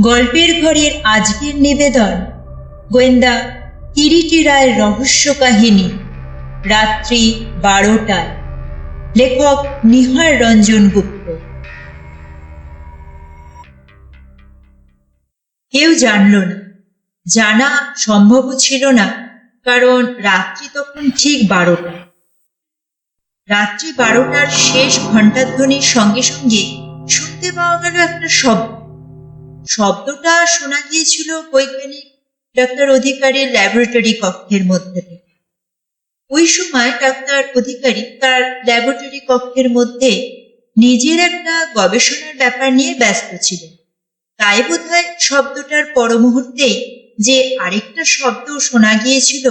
গল্পের ঘরের আজকের নিবেদন। গোয়েন্দা কিরিটি রায়ের রহস্য কাহিনী। রাত্রি বারোটায়। লেখক নিহার রঞ্জন গুপ্ত। কেউ জানল না। জানা সম্ভবও ছিল না, কারণ রাত্রি তখন ঠিক বারোটা। রাত্রি বারোটার শেষ ঘণ্টাধ্বনির সঙ্গে সঙ্গে শুনতে পাওয়া গেল একটা শব্দ। শব্দটা শোনা গিয়েছিল বৈজ্ঞানিক ডাক্তার অধিকারীর ল্যাবরেটরি কক্ষের মধ্যে থেকে। ওই সময় ডাক্তার অধিকারী তার ল্যাবরেটরি কক্ষের মধ্যে নিজের একটা গবেষণার ব্যাপার নিয়ে ব্যস্ত ছিলেন। তাই বোধ হয় শব্দটার পর মুহূর্তেই যে আরেকটা শব্দ শোনা গিয়েছিল,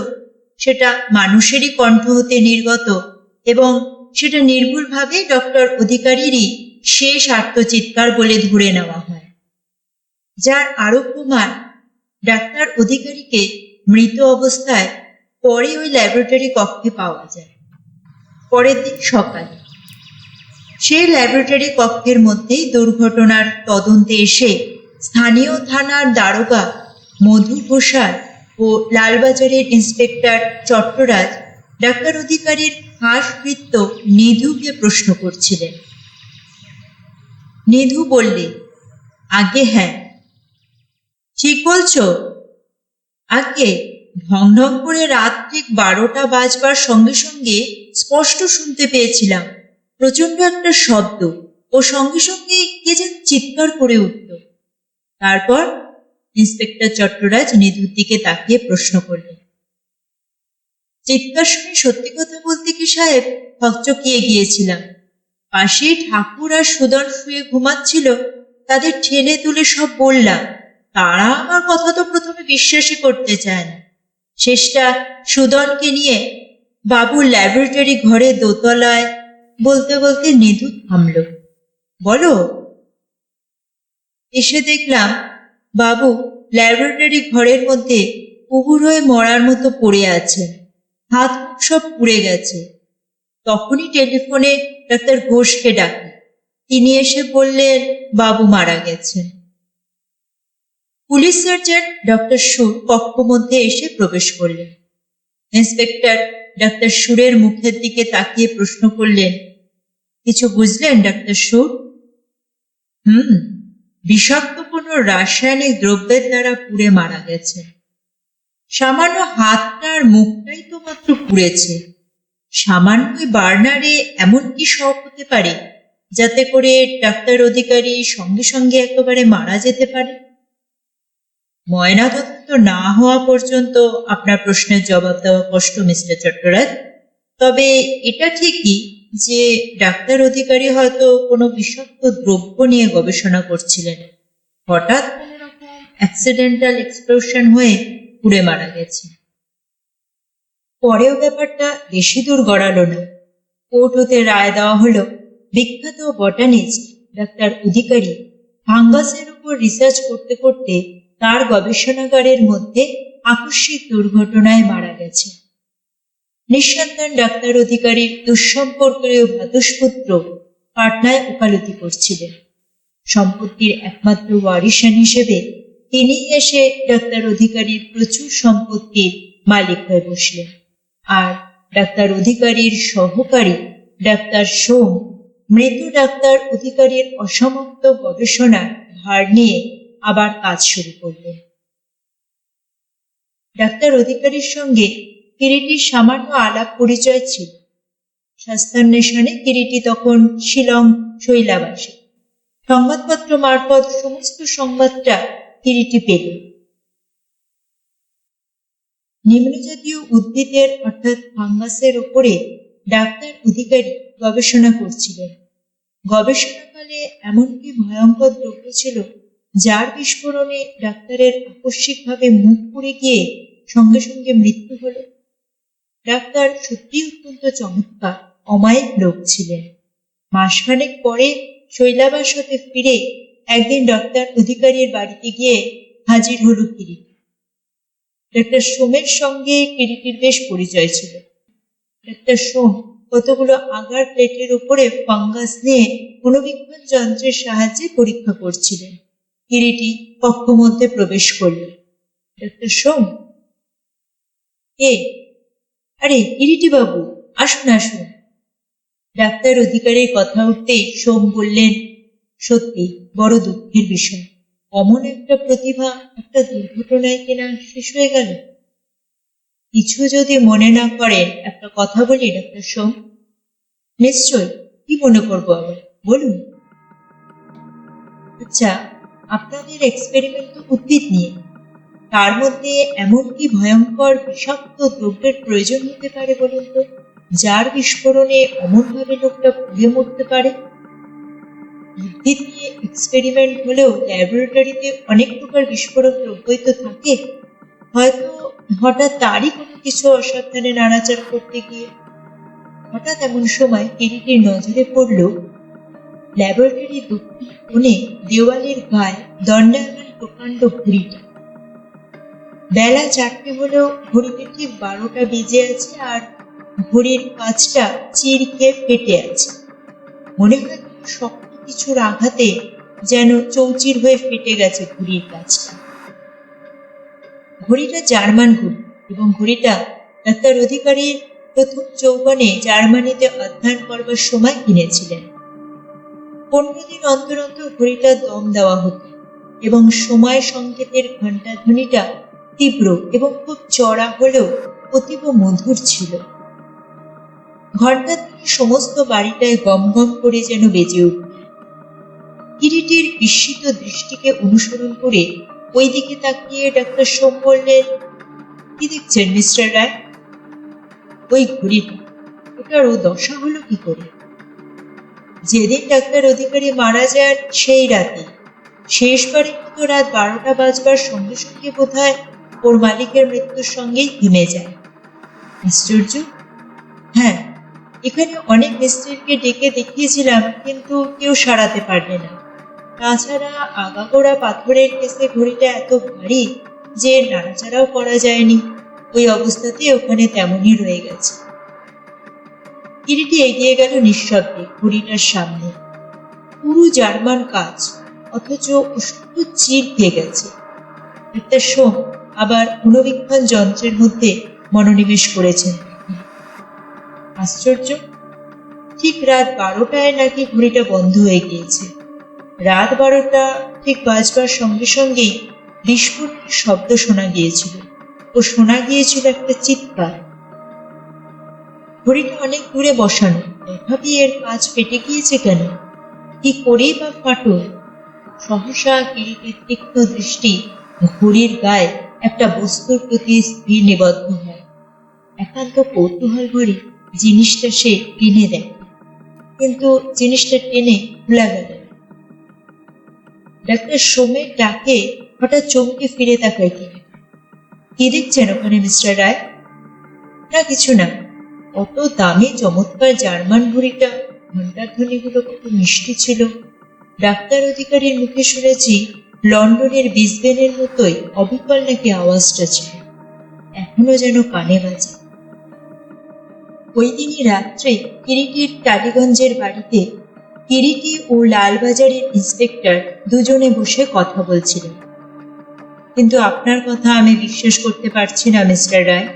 সেটা মানুষেরই কণ্ঠ হতে নির্গত এবং সেটা নির্ভুলভাবে ডক্টর অধিকারীরই শেষ আত্মচিৎকার বলে ধরে নেওয়া হয়। যার আরও প্রমাণ ডাক্তার অধিকারীকে মৃত অবস্থায় পরে ওই ল্যাবরেটরি কক্ষে পাওয়া যায়। পরের দিন সকালে। সেই ল্যাবরেটরি কক্ষের মধ্যেই দুর্ঘটনার তদন্তে এসে স্থানীয় থানার দারোগা মধু ঘোষাল ও লালবাজারের ইন্সপেক্টর চট্টরাজ ডাক্তার অধিকারীর হাস বৃত্ত নিধুকে প্রশ্ন করছিলেন। নিধু বললে, আগে হ্যাঁ ঠিক বলছো? আগে ঢং ঢং করে রাত ঠিক বারোটা বাজবার সঙ্গে সঙ্গে স্পষ্ট শুনতে পেয়েছিলাম। প্রচণ্ড একটা শব্দ ও সঙ্গে সঙ্গে কে যেন চিৎকার করে উঠল। তারপর ইন্সপেক্টর চট্টরাজ নিধুর দিকে তাকিয়ে প্রশ্ন করলেন। চিৎকার শুনে সত্যি কথা বলতে কি সাহেব হকচকিয়ে গিয়েছিলাম পাশে ঠাকুর আর সুদন শুয়ে ঘুমাচ্ছিল, তাদের ঠেলে তুলে সব বললাম। তারা আমার কথা তো প্রথমে বিশ্বাসই করতে চায় না। শেষটা সুদনকে নিয়ে বাবুর ল্যাবরেটরি ঘরে দোতলায় বলতে বলতে নিধু থামল। বলো। এসে দেখলাম বাবু ল্যাবরেটরি ঘরের মধ্যে কুকুর হয়ে মরার মতো পড়ে আছে। হাত সব পুড়ে গেছে। তখনই টেলিফোনে ডাক্তার ঘোষকে ডাকি। তিনি এসে বললেন, বাবু মারা গেছেন। পুলিশ সার্জন ডক্টর সুর কক্ষ মধ্যে এসে প্রবেশ করলেন। ইন্সপেক্টর ডক্টর সুরের মুখের দিকে তাকিয়ে প্রশ্ন করলেন, কিছু বুঝলেন ডক্টর সুর? হুম, বিষাক্ত কোনো রাসায়নিক দ্রব্যের দ্বারা পুড়ে মারা গেছে। সামান্য হাতটা আর মুখটাই তো মাত্র পুড়েছে। সামান্য বার্নারে এমন কি শখ হতে পারে, যাতে করে ডাক্তার অধিকারী সঙ্গে সঙ্গে একেবারে মারা যেতে পারে? ময়নাতদন্ত না হওয়া পর্যন্ত আপনার প্রশ্নের জবাব দেওয়া কষ্ট, মিস্টার চট্টরাজ। তবে এটা ঠিকই যে ডাক্তার অধিকারী হয়তো কোনো বিষাক্ত দ্রব্য নিয়ে গবেষণা করছিলেন। হঠাৎ অ্যাক্সিডেন্টাল এক্সপ্লোশন হয়ে পুড়ে মারা গেছে। পরেও ব্যাপারটা বেশি দূর গড়ালো না। কোর্ট হতে রায় দেওয়া হলো, বিখ্যাত বটানিস্ট ডাক্তার অধিকারী ফাঙ্গাসের উপর রিসার্চ করতে করতে তার গবেষণাগারের মধ্যে আকস্মিক দুর্ঘটনায় মারা গেছে। নিঃসন্তান ডাক্তার অধিকারীর দুঃসম্পর্কীয় ভ্রাতুষ্পুত্র পাটনায় ওকালতি করছিলেন। সম্পত্তির একমাত্র ওয়ারিশান হিসেবে তিনি এসে ডাক্তার অধিকারীর প্রচুর সম্পত্তির মালিক হয়ে বসলেন। আর ডাক্তার অধিকারীর সহকারী ডাক্তার সোম মৃত ডাক্তার অধিকারীর অসমাপ্ত গবেষণার ভার নিয়ে আবার কাজ শুরু করলেন ডাক্তার অধিকারীর সঙ্গে কিরিটির সামান্য আলাপ পরিচয় ছিল। স্বাস্থ্যান্বেষণে কিরিটি তখন শিলং, শৈলাবাসী। সংবাদপত্র মারফত সমস্ত সংবাদটা কিরিটি পেল। নিম্নজাতীয় উদ্ভিদের, অর্থাৎ ফাঙ্গাসের ওপরে ডাক্তার অধিকারী গবেষণা করছিলেন। গবেষণাকালে এমনকি ভয়ঙ্কর দ্রব্য ছিল যার বিস্ফোরণে ডাক্তারের আকস্মিকভাবে মুখ পুড়ে গিয়ে সঙ্গে সঙ্গে মৃত্যু হলো। ডাক্তার সত্যিই অত্যন্ত চমৎকার, অমায়িক লোক ছিলেন। মাসখানেক পরে শৈলাবাস হতে ফিরে একদিন ডাক্তার অধিকারীর বাড়িতে গিয়ে হাজির হলো কিরিট। ডাক্তার সোমের সঙ্গে কিরিটির বেশ পরিচয় ছিল। ডাক্তার সোম কতগুলো আগার প্লেটের উপরে ফাঙ্গাস নিয়ে মনোবীক্ষণ যন্ত্রের সাহায্যে পরীক্ষা করছিলেন। কিরিটি কক্ষ মধ্যে প্রবেশ করল। ডাক্তার সোম? এ আরে কিরিটি বাবু, আসুন আসুন। ডাক্তার অধিকারের কথা উঠতেই সোম বললেন, সত্যি, বড় দুঃখের বিষয়। অমন একটা প্রতিভা, একটা দুর্ঘটনায় কেনা শেষ হয়ে গেল। কিছু যদি মনে না করেন, একটা কথা বলি, ডাক্তার সোম। নিশ্চয়, কি মনে করব আবার বলুন। আচ্ছা আপনাদের এক্সপেরিমেন্ট উদ্ভিদ নিয়ে। তার মধ্যে এমন কি ভয়ঙ্কর বিষাক্ত দ্রব্যের প্রয়োজন হতে পারে বলুন তো, যার বিস্ফোরণে অমনভাবে লোকটা পুড়ে মরতে পারে? উদ্ভিদ নিয়ে এক্সপেরিমেন্ট হলেও ল্যাবরেটরিতে অনেক প্রকার বিস্ফোরক দ্রব্যই তো থাকে। হয়তো হঠাৎ তারই কোনো কিছু অসাবধানে নাড়াচাড়া করতে গিয়ে হঠাৎ এমন সময় কিরিটির নজরে পড়ল ল্যাবরেটরির দক্ষিণ কোণে দেওয়ালের গায়ে দণ্ডায়মান প্রকাণ্ড ঘড়িটা। বেলা চারটে হলেও ঘড়িতে ঠিক বারোটা বেজে আছে আর ঘড়ির কাজটা চির খেয়ে ফেটে আছে। মনে হয় শক্ত কিছুর আঘাতে যেন চৌচির হয়ে ফেটে গেছে ঘড়ির কাজটা। ঘড়িটা জার্মান ঘড়ি এবং ঘড়িটা ডাক্তার অধিকারীর প্রথম যৌবনে জার্মানিতে অধ্যয়ন করবার সময় কিনেছিলেন। পনেরো দিন অন্তর অন্তর ঘড়িটা দম দেওয়া হতো, এবং সময় সংকেতের ঘণ্টা ধ্বনিটা তীব্র এবং খুব চড়া হলেও অতীব মধুর ছিল। ঘণ্টা ধ্বনি সমস্ত বাড়িটায় গম গম করে যেন বেজে উঠল। কিরিটির বিস্মিত দৃষ্টিকে অনুসরণ করে ওই দিকে তাকিয়ে ডাক্তার সোম বললেন, কি দেখছেন মিস্টার রায়? ওই ঘড়িটা ও দশা হলো কি করে? যেদিন ডাক্তার অধিকারী মারা যান, সেই রাতে। শেষবারের মতো রাত বারোটা বাজবার সঙ্গে সঙ্গে বোধ হয় ওর মালিকের মৃত্যুর সঙ্গেই থেমে যায়। আশ্চর্য? হ্যাঁ এখানে অনেক মিস্ত্রিকে ডেকে দেখিয়েছিলাম, কিন্তু কেউ সারাতে পারবে না। তাছাড়া আগাগোড়া পাথরের কেসে ঘড়িটা এত ভারী যে নাড়াচাড়াও করা যায়নি। ওই অবস্থাতে ওখানে তেমনই রয়ে গেছে। কিরিটি এগিয়ে গেল নিঃশব্দে ঘড়িটার সামনে। পুরো জার্মান কাজ, অথচ শুধু চির খেয়ে গেছে। একটা সোম আবার পুনরীক্ষণ যন্ত্রের মধ্যে মনোনিবেশ করেছেন। আশ্চর্য? ঠিক রাত বারোটায় নাকি ঘড়িটা বন্ধ হয়ে গিয়েছে। রাত বারোটা ঠিক বাজবার সঙ্গে সঙ্গেই বিস্ফোরণের শব্দ শোনা গিয়েছিল। ও শোনা গিয়েছিল একটা চিৎকার। ঘড়িটা অনেক দূরে বসানো। তথাপি এর কাজ ফেটে গিয়েছে কেন? কি করেই বা ফাটল সহসা কিরিটের তীক্ষ্ণ দৃষ্টি ঘড়ির গায়ে একটা বস্তুর প্রতি স্থির নিবদ্ধ হয়। একান্ত কৌতূহল ভরে জিনিসটা সে টেনে দেয়। কিন্তু জিনিসটা টেনে খোলা গেল। ডাক্তার সোমের ডাকে হঠাৎ চমকে ফিরে তাকায় কি দেখছেন ওখানে, মিস্টার রায়? না, কিছু না। কত দামি, চমৎকার জার্মান ঘড়িটা ঘণ্টার ধ্বনিগুলো কত মিষ্টি ছিল। ডাক্তার অধিকারীর মুখে শুনেছি, লন্ডনের বিসবেনের মতোই অবিকল নাকি আওয়াজটা ছিল। এখনও যেন কানে বাজে। ওই দিনই রাত্রে কিরিটির টালিগঞ্জের বাড়িতে কিরিটি ও লালবাজারের ইন্সপেক্টর দুজনে বসে কথা বলছিলেন। কিন্তু আপনার কথা আমি বিশ্বাস করতে পারছি না, মিস্টার রায়।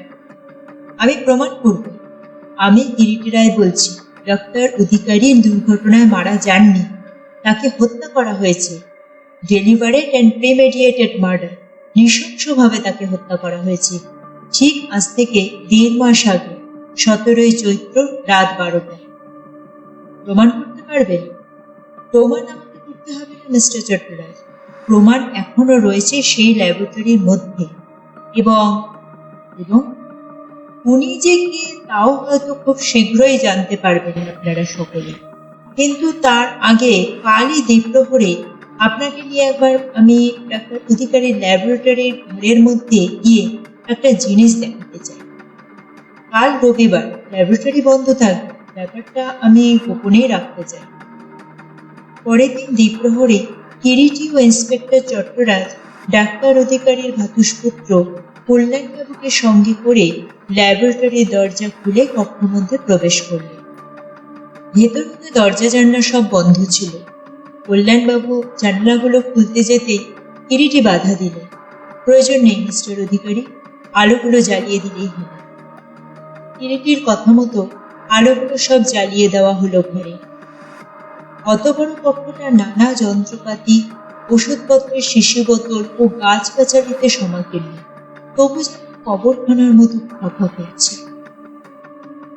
আমি প্রমাণ করব। আমি কিরিটি রায় বলছি, ডক্টর অধিকারী দুর্ঘটনায় মারা যাননি। তাকে হত্যা করা হয়েছে। Deliberate and premeditated murder. নৃশংসভাবে তাকে হত্যা করা হয়েছে। ঠিক আজ থেকে দেড় মাস আগে, সতেরোই চৈত্র, রাত বারোটায়। প্রমাণ করতে পারবেন প্রমাণ আমাকে করতে হবে না, মিস্টার চট্টরাজ প্রমাণ এখনও রয়েছে সেই ল্যাবরেটরির মধ্যে। এবং এবং উনি যে কে, তাও হয়তো খুব শীঘ্রই জানতে পারবেন আপনারা সকলে। কিন্তু তার আগে কালই দ্বীপ্রহরে আপনাকে নিয়ে একবার আমি ডাক্তার অধিকারীর ল্যাবরেটরির ঘরের মধ্যে গিয়ে একটা জিনিস দেখাতে চাই। কাল রবিবার ল্যাবরেটরি বন্ধ থাকবে ব্যাপারটা আমি গোপনেই রাখতে চাই। পরের দিন দ্বীপ্রহরে কিরিটি ও ইন্সপেক্টর চট্টরাজ ডাক্তার অধিকারীর ভাতুষপুত্র কল্যাণবাবুকে সঙ্গে করে ল্যাবরেটরির দরজা খুলে কক্ষমধ্যে প্রবেশ করলেন ভেতর হতে দরজা, জানলা সব বন্ধ ছিল। কল্যাণবাবু জানালাগুলো খুলতে যেতে কিরিটি বাধা দিল প্রয়োজন নেই মিস্টার অধিকারী, আলোগুলো জ্বালিয়ে দিলেই হবে। কিরিটির কথা মতো আলোগুলো সব জ্বালিয়ে দেওয়া হলো ঘরে। অত বড় কক্ষটা নানা যন্ত্রপাতি, ওষুধপত্রের শিশু বোতল ও গাছগাছালিতে সমাকীর্ণ। তবু কবরখানার মতো ফাঁকা করছে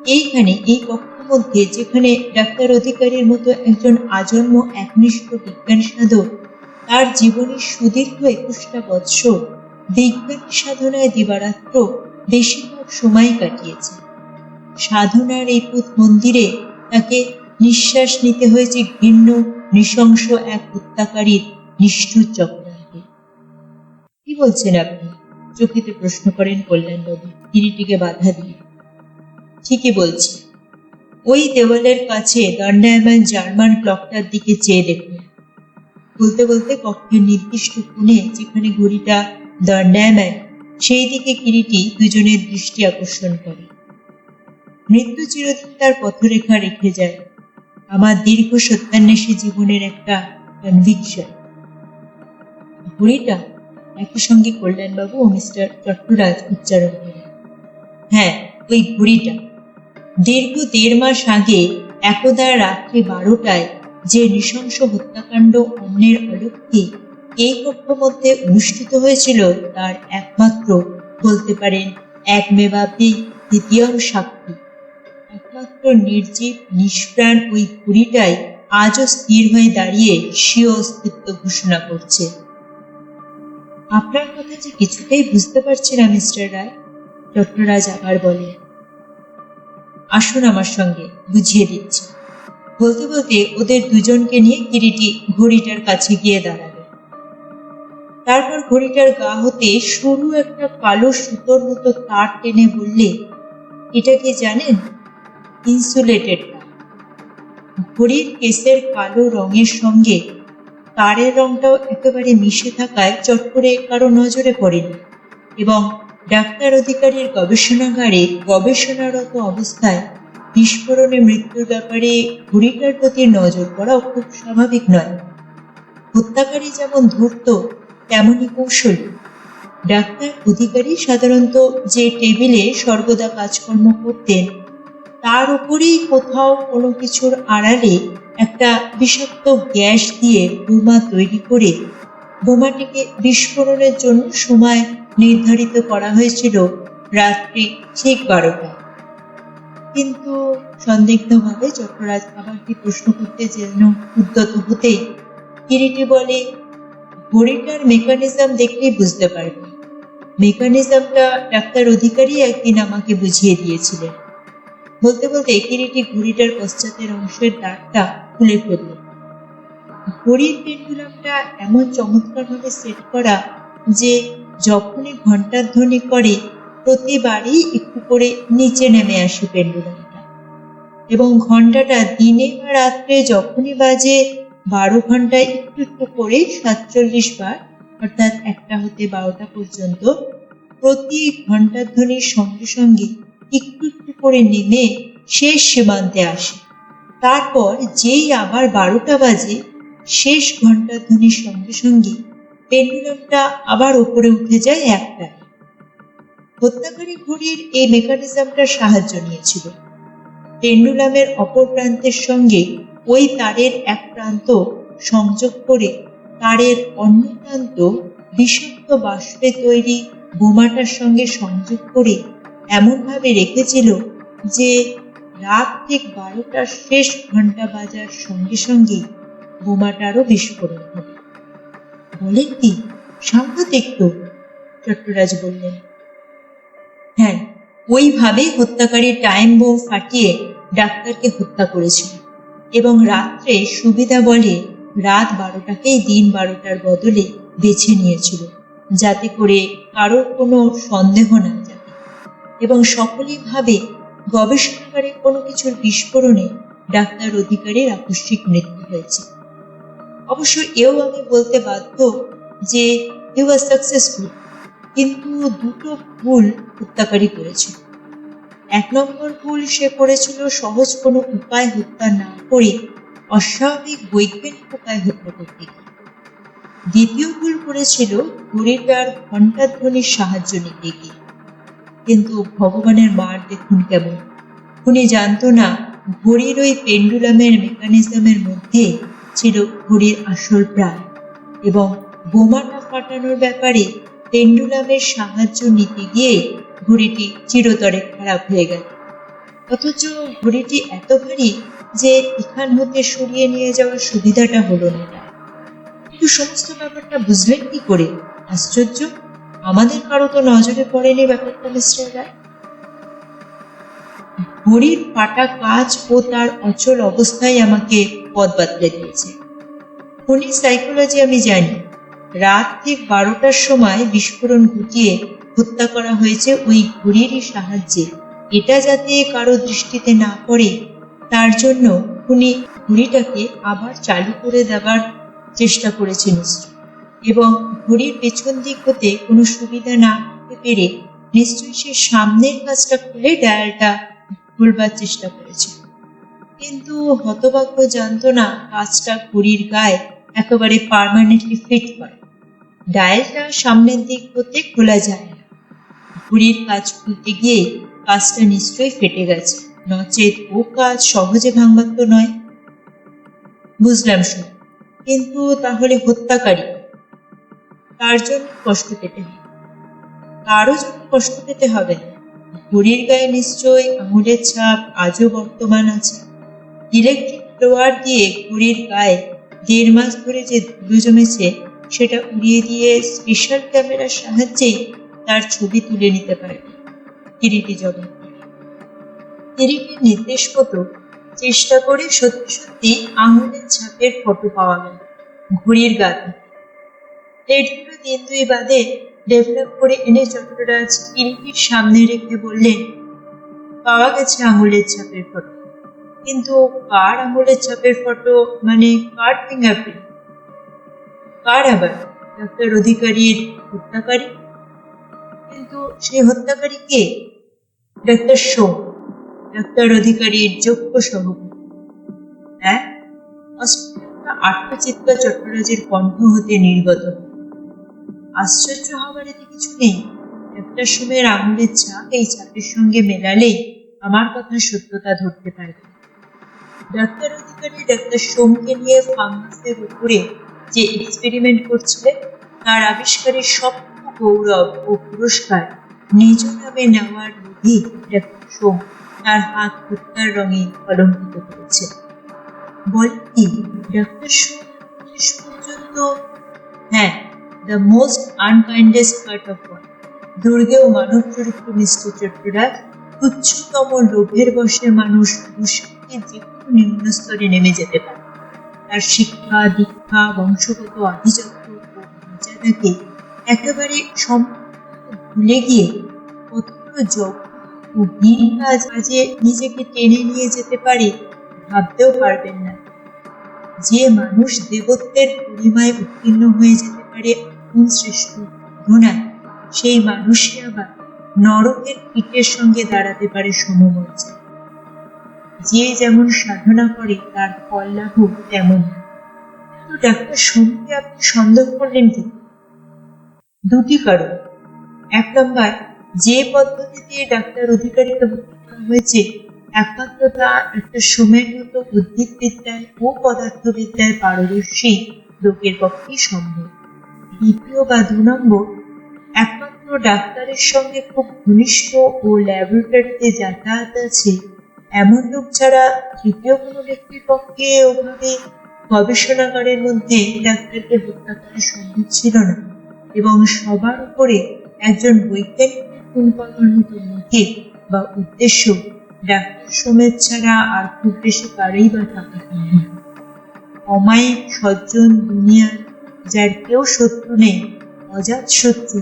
এইখানে, এই কক্ষের মধ্যে, যেখানে ডাক্তার অধিকারীর মতো একজন আজন্ম একনিষ্ঠ বিজ্ঞান সাধক, তার জীবনের সুদীর্ঘ একুশটা বৎসর বিজ্ঞানী সাধনায় দিবারাত্র বেশিরভাগ সময় কাটিয়েছে। সাধনার এই পুত মন্দিরে তাকে নিঃশ্বাস নিতে হয়েছে ঘৃণ্য, নৃশংস এক হত্যাকারীর নিষ্ঠুর চক্রান্তে। কি বলছেন আপনি? চকিতে প্রশ্ন করেন কল্যাণবাবু কিরিটিকে বাধা দিয়ে ঠিকই বলছি। ওই দেওয়ালের কাছে দণ্ডায়মান জার্মান ক্লকটার দিকে চেয়ে দেখুন বলতে বলতে কক্ষের নির্দিষ্ট কোণে যেখানে ঘড়িটা দণ্ডায়মান, সেই দিকে কিরিটি দুজনের দৃষ্টি আকর্ষণ করে। মৃত্যু চিরদিন তার পথরেখা রেখে যায়। আমার দীর্ঘ সত্যান্বেষী জীবনের একটা কনভিকশন ঘড়িটা একই সঙ্গে কল্যাণবাবু ও মিস্টার চট্টরাজ উচ্চারণ করেন। হ্যাঁ ওই ঘড়িটা দীর্ঘ দেড় মাস আগে একদা রাত্রি বারোটায় যে নৃশংস হত্যাকাণ্ড অন্যের অলক্ষ্যে এই কক্ষ মধ্যে অনুষ্ঠিত হয়েছিল তার একমাত্র, বলতে পারেন এক মেবাব্দি দ্বিতীয় সাক্ষী। একমাত্র নির্জীব, নিষ্প্রাণ ওই ঘুড়িটাই আজও স্থির হয়ে দাঁড়িয়ে স্বীয় অস্তিত্ব ঘোষণা করছে। আপনার কথা যে কিছুতেই বুঝতে পারছি না, মিস্টার রায় চট্টরাজ আবার বলে আসুন আমার সঙ্গে, বুঝিয়ে দিচ্ছি। বলতে বলতে ওদের দুজনকে নিয়ে কিরিটি ঘড়িটার কাছে গিয়ে দাঁড়াবে। তারপর ঘড়িটার গা হতে সরু একটা কালো সুতোর মতো তার টেনে বললে, এটা কি জানেন? ইনসুলেটেড ঘড়ির কেসের কালো রঙের সঙ্গে তারের রংটাও একেবারে মিশে থাকায় চট করে কারও নজরে পড়েনি এবং ডাক্তার অধিকারীর গবেষণাগারে গবেষণারত অবস্থায় বিস্ফোরণে মৃত্যুর ব্যাপারে ঘড়িটার প্রতি নজর পড়াও খুব স্বাভাবিক নয়। হত্যাকারী যেমন ধূর্ত, তেমনই কৌশলী। ডাক্তার, অধিকারী সাধারণত যে টেবিলে সর্বদা কাজকর্ম করতেন তার উপরেই কোথাও কোনো কিছুর আড়ালে একটা বিষাক্ত গ্যাস দিয়ে বোমা তৈরি করে বোমাটিকে বিস্ফোরণের জন্য সময় নির্ধারিত করা হয়েছিল রাত্রি ঠিক বারোটায়। কিন্তু সন্দিগ্ধভাবে চক্ররাজ আবার কি প্রশ্ন করতে যেন উদ্যত হতেই কিরিটি বলে, ঘড়িটার মেকানিজম দেখলেই বুঝতে পারবে। মেকানিজমটা ডাক্তার অধিকারী একদিন আমাকে বুঝিয়ে দিয়েছিলেন। বলতে বলতে কিরিটি ঘড়িটার পশ্চাতের অংশের দাঁতটা খুলে ফেলল। ঘড়ির পেন্ডুলামটা এমন চমৎকারভাবে সেট করা যে যখনই ঘণ্টার ধ্বনি করে, প্রতিবারই একটু করে নিচে নেমে আসে পেন্ডুলামটা। এবং ঘন্টাটা দিনে বা রাত্রে যখনই বাজে, বারো ঘন্টায় একটু একটু করে সাতচল্লিশ বার, অর্থাৎ একটা হতে বারোটা পর্যন্ত, প্রতি ঘণ্টার ধ্বনির সঙ্গে সঙ্গে একটু একটু করে নেমে শেষ সীমান্তে আসে। তারপর যেই আবার বারোটা বাজে, শেষ ঘণ্টা ধ্বনির সঙ্গে সঙ্গে পেন্ডুলামটা আবার উপরে উঠে যায় একটায়। হত্যাকারী ঘড়ির এই মেকানিজমটার সাহায্য নিয়েছিল। পেন্ডুলামের অপর প্রান্তের সঙ্গে ওই তারের এক প্রান্ত সংযোগ করে তারের অন্য প্রান্ত বিষাক্ত বাষ্পে তৈরি বোমাটার সঙ্গে সংযোগ করে এমনভাবে রেখেছিল যে রাত ঠিক বারোটার শেষ ঘণ্টা বাজার সঙ্গে সঙ্গে বোমাটারও বিস্ফোরণ হবে। বলেন কি? সাংঘাতিক তো, চট্টরাজ বললেন। হ্যাঁ ওইভাবে হত্যাকারী টাইম বোম ফাটিয়ে ডাক্তারকে হত্যা করেছিল এবং রাত্রে সুবিধা বলে রাত বারোটাকেই দিন বারোটার বদলে বেছে নিয়েছিল, যাতে করে কারোর কোনো সন্দেহ না থাকে এবং সকলেই ভাবে গবেষণাগারে কোনো কিছুর বিস্ফোরণে ডাক্তার অধিকারের আকস্মিক মৃত্যু হয়েছে। অবশ্য এও আমি বলতে বাধ্য যে হি ওয়াজ সাকসেসফুল কিন্তু দুটো ভুল হত্যাকারী করেছিল এক নম্বর ভুল সে করেছিল সহজ কোনো উপায় হত্যা না করে অস্বাভাবিক বৈজ্ঞানিক উপায় হত্যা করতে দ্বিতীয় ভুল করেছিল ঘড়িটার ঘণ্টাধ্বনির সাহায্য নিতে গিয়ে। কিন্তু ভগবানের মার দেখুন কেমন। উনি জানতো না, ঘড়ির ওই পেন্ডুলামের মেকানিজমের মধ্যে ছিল ঘড়ির আসল প্রাণ এবং বোমাটা ফাটানোর ব্যাপারে পেন্ডুলামের সাহায্য নিতে গিয়ে ঘড়িটি চিরতরে খারাপ হয়ে গেল। অথচ ঘড়িটি এত ভারী যে এখান হতে সরিয়ে নিয়ে যাওয়ার সুবিধাটা হলো না। কিন্তু সমস্ত ব্যাপারটা বুঝলেন কি করে? আশ্চর্য! আমাদের কারও তো নজরে পড়েনি ব্যাপারটা, মিস্টার রায়? ঘড়ির ফাটা কাজ ও তার অচল অবস্থায় আমাকে পথ বাতলে দিয়েছে। খনি সাইকোলজি আমি জানি। রাত ঠিক বারোটার সময় বিস্ফোরণ ঘটিয়ে হত্যা করা হয়েছে ওই ঘড়িরই সাহায্যে। এটা যাতে কারও দৃষ্টিতে না পড়ে, তার জন্য উনি ঘড়িটাকে আবার চালু করে দেওয়ার চেষ্টা করেছে নিশ্চয় এবং ঘড়ির পেছন দিক হতে কোনো সুবিধা না করতে পেরে নিশ্চয়ই সে সামনের কাজটা খুলে ডায়ালটা খুলবার চেষ্টা করেছে। কিন্তু হতভাগ্য জানতো না, কাজটা ঘড়ির গায়ে একেবারে পারমানেন্টলি ফিট করে। ডায়ালটা সামনের দিক হতে খোলা যায় না। ঘড়ির কাজ খুলতে গিয়ে কাজটা নিশ্চয়ই ফেটে গেছে। নচেত ও কাজ সহজে ভাঙবার তো নয়। বুঝলাম শুনে, কিন্তু তাহলে হত্যাকারী তার জন্য কষ্ট পেতে হবে। কারও জন্য কষ্ট পেতে হবে ঘড়ির গায়ে নিশ্চয়ই আঙুলের ছাপ আজও বর্তমান আছে। ইলেকট্রিক ফ্লোয়ার দিয়ে ঘড়ির গায়ে দেড় মাস ধরে যে ধুলো জমেছে, সেটা উড়িয়ে দিয়ে স্পেশাল ক্যামেরার সাহায্যেই তার ছবি তুলে নিতে পারবে কিরিটি করে। কিরিটির নির্দেশ মতো চেষ্টা করে সত্যি সত্যি আঙুলের ছাপের ফটো পাওয়া গেল। ঘড়ির গা থেকে প্লেটগুলো দিন দুই বাদে ডেভেলপ করে এনে চট্টরাজ কিরিটির সামনে রেখে বললেন পাওয়া গেছে আঙুলের ছাপের ফটো কিন্তু কার আঙুলের ছাপের ফটো মানে কার ফিঙ্গারপ্রিন্ট কার আবার? ডাক্তার অধিকারীর হত্যাকারী? কিন্তু সেই হত্যাকারী কে? ডাক্তার সোম। ডাক্তার অধিকারীর যোগ্য সহযোগী হ্যাঁ? অস্ট্রেলিয়া আত্মচিত্তা চট্টরাজের কণ্ঠ হতে নির্গত। হল। আশ্চর্য হবার এতে কিছু নেই। ডাক্তার সোমের আঙুলের ছাপ এই ছাপের সঙ্গে মেলালেই আমার কথা সত্যতা ধরতে পারবে। ডাক্তার অধিকারী ডাক্তার সোমকে নিয়ে ফাঙ্গাসের উপরে যে এক্সপেরিমেন্ট করছিলেন তার আবিষ্কারের সপ্ত গৌরব ও পুরস্কার নিজ নামে নেওয়ার লোভী ডাক্তার সোম তার হাত হত্যার রঙে অলঙ্কিত করেছে। বলেন কি, ডাক্তার সোম পর্যন্ত? হ্যাঁ the most unkindest part of world দুর্গেও মানব চরিত্র চট্টরাজ তুচ্ছতম লোভের বশে মানুষ দুষ্কৃতির যে কোনো নিম্ন নেমে যেতে পারে। তার শিক্ষা, দীক্ষা, বংশগত আভিজাত্য ও মর্যাদাকে একেবারে সম্পূর্ণ ভুলে গিয়ে কতগুলো জগ ও হীন কাজে নিজেকে টেনে নিয়ে যেতে পারে ভাবতেও পারবেন না। যে মানুষ দেবত্বের পরিমায় উত্তীর্ণ হয়ে যেতে পারে আপন শ্রেষ্ঠ ঘোড়ায় সেই মানুষই আবার নরকের কীটের সঙ্গে দাঁড়াতে পারে সমমর্যাদা। যে যেমন সাধনা করে, তার ফল লাভ তেমন। তো ডাক্তার সোমকে আপনি সন্দেহ করলেন কি? দুটি কারণ। এক নম্বর, যে পদ্ধতিতে ডাক্তার অধিকারীকে হয়েছে একমাত্র তা একটা সোমের মতো উদ্ভিদবিদ্যায় ও পদার্থবিদ্যায় পারদর্শী লোকের পক্ষেই সম্ভব। দ্বিতীয় বা দু নম্বর, একমাত্র ডাক্তারের সঙ্গে খুব ঘনিষ্ঠ ও ল্যাবরেটরিতে যাতায়াত আছে, এমন লোক ছাড়া তৃতীয় কোনো ব্যক্তির পক্ষে ওভাবে গবেষণাগারের মধ্যে ডাক্তারকে হত্যা করা সম্ভব ছিল না এবং সবার উপরে একজন বৈজ্ঞানিকের খুন করার মোটিভ বা উদ্দেশ্য ডাক্তার সোমের ছাড়া আর খুব বেশি কারোই বা থাকা সম্ভব অমায়িক সজ্জন দুনিয়ার যার কেউ শত্রু নেই, অজাত শত্রু।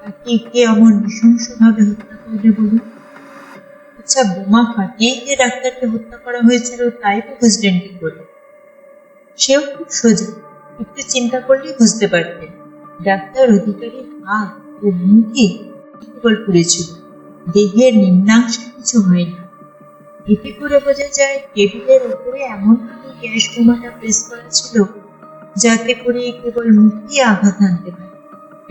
তাকে কে এমন নৃশংসভাবে হত্যা করবে বলুন? আচ্ছা বোমা ফাটিয়ে গিয়ে ডাক্তারকে হত্যা করা হয়েছিল, তাই তো বুঝলেন কি করে? সেও খুব সোজা, একটু চিন্তা করলেই বুঝতে পারতেন। ডাক্তার অধিকারীর হাত ও মুখে কেবল পুড়েছিল। দেহের নিম্নাংশ কিছু হয়নি এতে করে বোঝা যায়, টেবিলের উপরে এমন ভাবে গ্যাস বোমাটা প্রেস করা ছিল যাতে করে কেবল মুক্তি আঘাত আনতে পারে।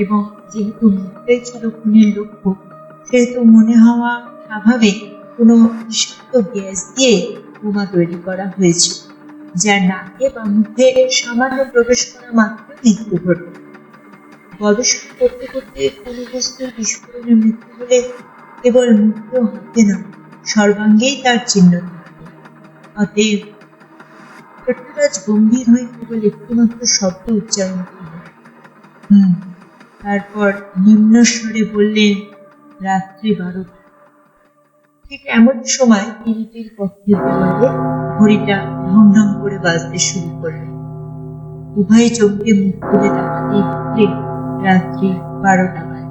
এবং যেহেতু মুখটাই ছিল খুনের লক্ষ্য, সেহেতু মনে হওয়া স্বাভাবিক কোনো বিষাক্ত গ্যাস দিয়ে বোমা তৈরি করা হয়েছে, যার নাকে বা মুখে সামান্য প্রবেশ করা মাত্র মৃত্যু ঘটে। গবেষণা করতে করতে কোনো বস্তুর বিস্ফোরণে মৃত্যু হলে কেবল মুক্ত হাতে না সর্বাঙ্গেই তার চিহ্ন থাকবে। অতএব পৃথ্বীরাজ গম্ভীর হয়ে কেবল একটিমাত্র শব্দ উচ্চারণ করলেন। হুম, তারপর নিম্ন স্বরে বললেন, রাত্রি বারোটা। ঠিক এমন সময় কিরিটির পক্ষের দেওয়ালে ঘড়িটা ঢং ঢং করে বাজতে শুরু করলেন। উভয় চোখে মুখ তাকাতেই দেখলে রাত্রি বারোটা বাজে।